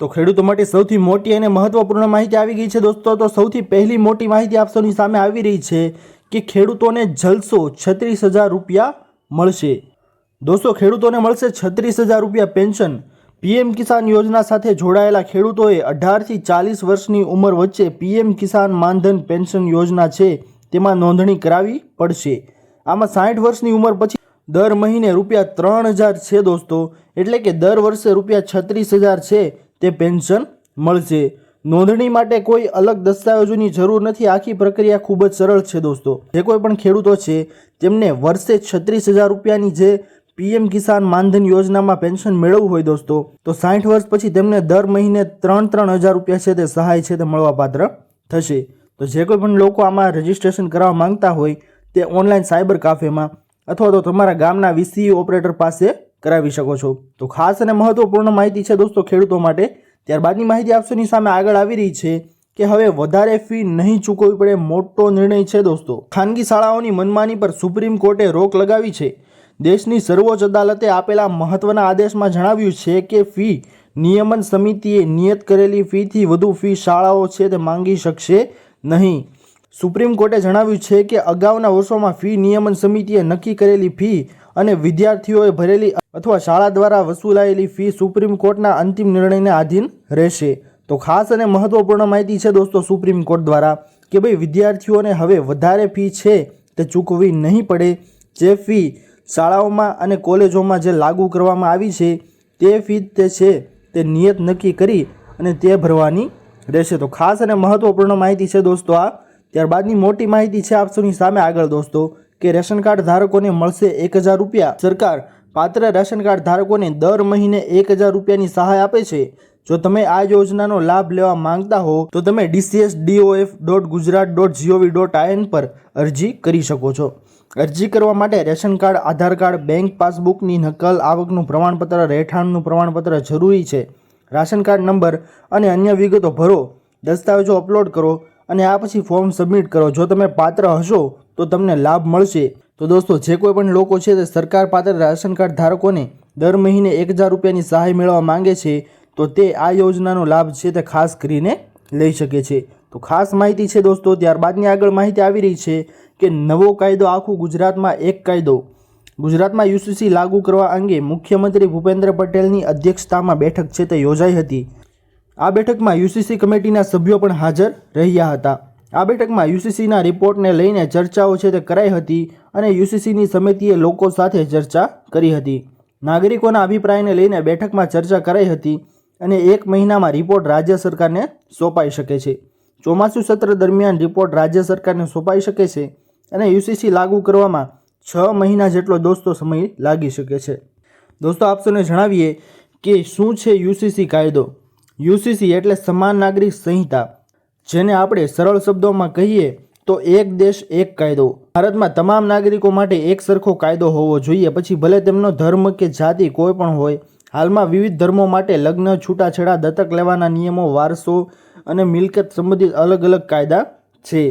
તો ખેડૂતો માટે સૌથી મોટી અને મહત્વપૂર્ણ માહિતી આવી ગઈ છે દોસ્તો. તો સૌથી પહેલી મોટી માહિતી આપ સામે આવી રહી છે કે ખેડૂતોને જલસો છત્રીસ હજાર રૂપિયા મળશે. દોસ્તો, ખેડૂતોને મળશે છત્રીસ હજાર રૂપિયા પેન્શન. પીએમ કિસાન યોજના સાથે જોડાયેલા ખેડૂતોએ અઢારથી ચાલીસ વર્ષની ઉંમર વચ્ચે પીએમ કિસાન માનધન પેન્શન યોજના છે તેમાં નોંધણી કરાવી પડશે. આમાં સાઠ વર્ષની ઉંમર પછી દર મહિને રૂપિયા ત્રણ હજાર છે દોસ્તો. એટલે કે દર વર્ષે રૂપિયા છત્રીસ હજાર છે તે પેન્શન મળશે. નોંધણી માટે કોઈ અલગ દસ્તાવેજોની જરૂર નથી. આખી પ્રક્રિયા ખૂબ જ સરળ છે દોસ્તો. જે કોઈ પણ ખેડૂતો છે, તેમને વર્ષે છત્રીસ હજાર રૂપિયાની જે પીએમ કિસાન માનધન યોજનામાં પેન્શન મેળવવું હોય દોસ્તો, તો સાઠ વર્ષ પછી તેમને દર મહિને ત્રણ ત્રણ હજાર રૂપિયા છે તે સહાય છે તે મળવાપાત્ર થશે. તો જે કોઈ પણ લોકો આમાં રજીસ્ટ્રેશન કરવા માંગતા હોય, તે ઓનલાઈન સાયબર કાફેમાં અથવા તો તમારા ગામના વીસીઈ ઓપરેટર પાસે કરાવી શકો છો. તો ખાસ અને મહત્વપૂર્ણ માહિતી છે દોસ્તો ખેડૂતો માટે. ત્યારબાદની માહિતી આપશોની સામે આગળ આવી રહી છે કે હવે વધારે ફી નહીં ચૂકવવી પડે મોટો નિર્ણય છે દોસ્તો. ખાનગી શાળાઓની મનમાની પર સુપ્રીમ કોર્ટે રોક લગાવી છે. દેશની સર્વોચ્ચ અદાલતે આપેલા મહત્વના આદેશમાં જણાવ્યું છે કે ફી નિયમન સમિતિએ નિયત કરેલી ફીથી વધુ ફી શાળાઓ છે તે માંગી શકશે નહીં. સુપ્રીમ કોર્ટે જણાવ્યું છે કે અગાઉના વર્ષોમાં ફી નિયમન સમિતિએ નક્કી કરેલી ફી અને વિદ્યાર્થીઓએ ભરેલી અથવા શાળા દ્વારા વસૂલાયેલી ફી સુપ્રીમ કોર્ટના અંતિમ નિર્ણયને આધીન રહેશે. તો ખાસ અને મહત્વપૂર્ણ માહિતી છે દોસ્તો સુપ્રીમ કોર્ટ દ્વારા કે ભાઈ વિદ્યાર્થીઓને હવે વધારે ફી છે તે ચૂકવવી નહીં પડે. જે ફી શાળાઓમાં અને કોલેજોમાં જે લાગુ કરવામાં આવી છે તે ફી તે છે તે નિયત નક્કી કરી અને તે ભરવાની રહેશે. તો ખાસ અને મહત્વપૂર્ણ માહિતી છે દોસ્તો આ. ત્યારબાદની મોટી માહિતી છે આપ સૌની સામે આગળ દોસ્તો. કે રેશન કાર્ડ ધારકોને મળશે એક હજાર રૂપિયા. સરકાર પાત્ર રેશન કાર્ડ ધારકોને દર મહિને એક હજાર રૂપિયાની સહાય આપે છે. જો તમે આ યોજનાનો લાભ લેવા માંગતા હો, તો તમે DCS DOF dot Gujarat dot GOV dot IN પર અરજી કરી શકો છો. અરજી કરવા માટે ration card, Aadhaar card, bank પાસબુકની નકલ, આવકનું પ્રમાણપત્ર, રહેઠાણનું પ્રમાણપત્ર જરૂરી છે. રાશન કાર્ડ નંબર અને અન્ય વિગતો ભરો, દસ્તાવેજો અપલોડ કરો અને આ પછી ફોર્મ સબમિટ કરો. જો તમે પાત્ર હશો તો તમને લાભ મળશે. તો દોસ્તો, જે કોઈ પણ લોકો છે તે સરકાર પાત્ર રાશન કાર્ડ ધારકોને દર મહિને એક હજાર રૂપિયાની સહાય મેળવવા માંગે છે, તો તે આ યોજનાનો લાભ છે તે ખાસ કરીને લઈ શકે છે. તો ખાસ માહિતી છે દોસ્તો, ત્યારબાદની આગળ માહિતી આવી રહી છે કે નવો કાયદો આખું ગુજરાતમાં એક કાયદો. ગુજરાતમાં યુસીસી લાગુ કરવા અંગે મુખ્યમંત્રી ભૂપેન્દ્ર પટેલની અધ્યક્ષતામાં બેઠક છે તે યોજાઈ હતી. આ બેઠકમાં યુસીસી કમિટીના સભ્યો પણ હાજર રહ્યા હતા. આ બેઠકમાં યુસીસીના રિપોર્ટને લઈને ચર્ચાઓ છે તે કરાઈ હતી અને યુસીસીની સમિતિએ લોકો સાથે ચર્ચા કરી હતી. નાગરિકોના અભિપ્રાયને લઈને બેઠકમાં ચર્ચા કરાઈ હતી અને એક મહિનામાં રિપોર્ટ રાજ્ય સરકારને સોંપાઈ શકે છે. ચોમાસું સત્ર દરમિયાન રિપોર્ટ રાજ્ય સરકારને સોંપાઈ શકે છે અને યુસીસી લાગુ કરવામાં છ મહિના જેટલો દોસ્તો સમય લાગી શકે છે. દોસ્તો, આપ જણાવીએ કે શું છે યુસીસી કાયદો? યુસીસી એટલે સમાન નાગરિક સંહિતા. જેને આપણે સરળ શબ્દોમાં કહીએ તો એક દેશ એક કાયદો. ભારતમાં તમામ નાગરિકો માટે એક સરખો કાયદો હોવો જોઈએ. પછી ભલે તેમનો ધર્મ કે જાતિ કોઈ પણ હોય, હાલમાં વિવિધ ધર્મો માટે લગ્ન, છૂટાછેડા, દત્તક લેવાના નિયમો, વારસો અને મિલકત સંબંધિત અલગ અલગ કાયદા છે.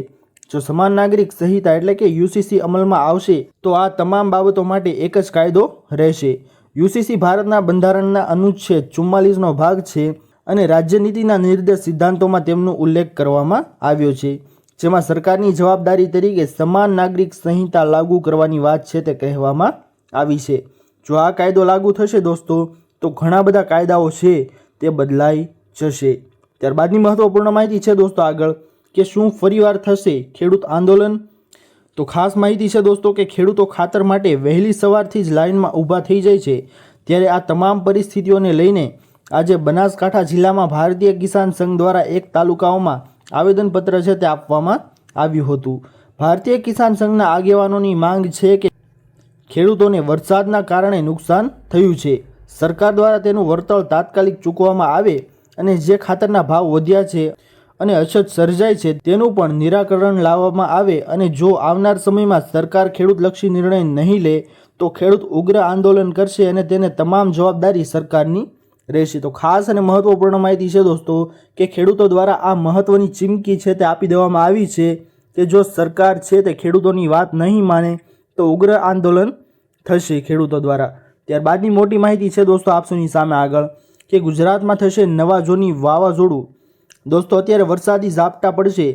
જો સમાન નાગરિક સંહિતા એટલે કે યુસીસી અમલમાં આવશે, તો આ તમામ બાબતો માટે એક જ કાયદો રહેશે. યુસીસી ભારતના બંધારણના અનુચ્છેદ ચુમ્માલીસનો ભાગ છે. અને રાજ્યનીતિના નિર્દેશ સિદ્ધાંતોમાં તેમનો ઉલ્લેખ કરવામાં આવ્યો છે. જેમાં સરકારની જવાબદારી તરીકે સમાન નાગરિક સંહિતા લાગુ કરવાની વાત છે તે કહેવામાં આવી છે. જો આ કાયદો લાગુ થશે દોસ્તો, તો ઘણા બધા કાયદાઓ છે તે બદલાઈ જશે. ત્યારબાદની મહત્વપૂર્ણ માહિતી છે દોસ્તો આગળ, કે શું ફરીવાર થશે ખેડૂત આંદોલન? તો ખાસ માહિતી છે દોસ્તો કે ખેડૂતો ખાતર માટે વહેલી સવારથી જ લાઇનમાં ઊભા થઈ જાય છે. ત્યારે આ તમામ પરિસ્થિતિઓને લઈને આજે બનાસકાંઠા જિલ્લામાં ભારતીય કિસાન સંઘ દ્વારા એક તાલુકાઓમાં આવેદનપત્ર છે તે આપવામાં આવ્યું હતું. ભારતીય કિસાન સંઘના આગેવાનોની માંગ છે કે ખેડૂતોને વરસાદના કારણે નુકસાન થયું છે. સરકાર દ્વારા તેનું વળતર તાત્કાલિક ચૂકવવામાં આવે અને જે ખાતરના ભાવ વધ્યા છે અને અછત સર્જાય છે તેનું પણ નિરાકરણ લાવવામાં આવે અને જો આવનાર સમયમાં સરકાર ખેડૂતલક્ષી નિર્ણય નહીં લે, તો ખેડૂત ઉગ્ર આંદોલન કરશે અને તેને તમામ જવાબદારી સરકારની રહેશે. તો ખાસ અને મહત્વપૂર્ણ માહિતી છે દોસ્તો કે ખેડૂતો દ્વારા આ મહત્વની ચીમકી છે તે આપી દેવામાં આવી છે કે જો સરકાર છે તે ખેડૂતોની વાત નહીં માને તો ઉગ્ર આંદોલન થશે ખેડૂતો દ્વારા. ત્યારબાદની મોટી માહિતી છે દોસ્તો આપસોની સામે આગળ કે ગુજરાતમાં થશે નવા જોની વાવાઝોડું. દોસ્તો અત્યારે વરસાદી ઝાપટા પડશે.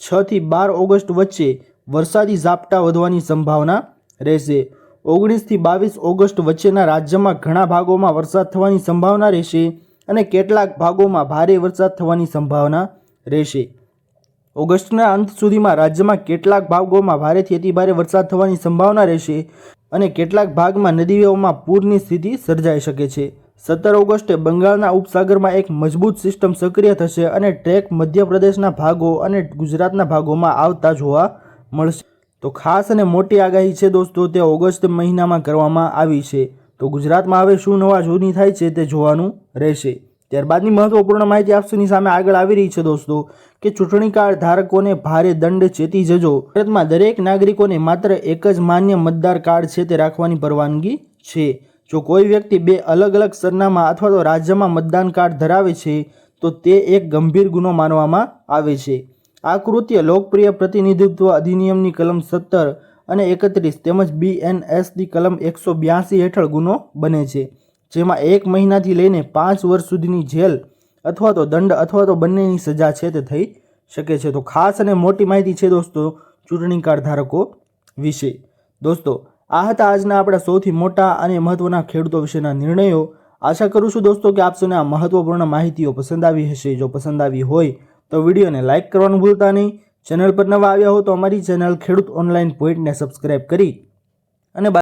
છથી બાર ઓગસ્ટ વચ્ચે વરસાદી ઝાપટા વધવાની સંભાવના રહેશે. ઓગણીસથી બાવીસ ઓગસ્ટ વચ્ચેના રાજ્યમાં ઘણા ભાગોમાં વરસાદ થવાની સંભાવના રહેશે અને કેટલાક ભાગોમાં ભારે વરસાદ થવાની સંભાવના રહેશે. ઓગસ્ટના અંત સુધીમાં રાજ્યમાં કેટલાક ભાગોમાં ભારેથી અતિભારે વરસાદ થવાની સંભાવના રહેશે અને કેટલાક ભાગમાં નદીઓમાં પૂરની સ્થિતિ સર્જાઈ શકે છે. સત્તર ઓગસ્ટે બંગાળના ઉપસાગરમાં એક મજબૂત સિસ્ટમ સક્રિય થશે અને ટ્રેક મધ્યપ્રદેશના ભાગો અને ગુજરાતના ભાગોમાં આવતા જોવા મળશે. તો ખાસ અને મોટી આગાહી છે દોસ્તો, તે ઓગસ્ટ મહિનામાં કરવામાં આવી છે. તો ગુજરાતમાં હવે શું નવા જૂની થાય છે તે જોવાનું રહેશે. ત્યારબાદની મહત્વપૂર્ણ માહિતી આપસોની સામે આગળ આવી રહી છે દોસ્તો, કે ચૂંટણી કાર્ડ ધારકોને ભારે દંડ ચેતી જજો. ભારતમાં દરેક નાગરિકોને માત્ર એક જ માન્ય મતદાર કાર્ડ છે તે રાખવાની પરવાનગી છે. જો કોઈ વ્યક્તિ બે અલગ અલગ સરનામા અથવા તો રાજ્યમાં મતદાન કાર્ડ ધરાવે છે, તો તે એક ગંભીર ગુનો માનવામાં આવે છે. આ કૃત્ય લોકપ્રિય પ્રતિનિધિત્વ અધિનિયમની કલમ સત્તર અને એકત્રીસ તેમજ બીએનએસની કલમ એકસો બ્યાસી હેઠળ ગુનો બને છે, જેમાં એક મહિનાથી લઈને પાંચ વર્ષ સુધીની જેલ અથવા તો દંડ અથવા તો બંનેની સજા છે તે થઈ શકે છે. તો ખાસ અને મોટી માહિતી છે દોસ્તો ચૂંટણી કાર્ડ ધારકો વિશે. દોસ્તો, આ હતા આજના આપણા સૌથી મોટા અને મહત્ત્વના ખેડૂતો વિશેના નિર્ણયો. આશા કરું છું દોસ્તો કે આપસોને આ મહત્ત્વપૂર્ણ માહિતીઓ પસંદ આવી હશે. જો પસંદ આવી હોય તો વિડીયોને લાઇક કરવાનું ભૂલતા નહીં. ચેનલ પર નવા આવ્યા હો તો અમારી ચેનલ ખેડૂત ઓનલાઈન પોઈન્ટને સબસ્ક્રાઈબ કરી અને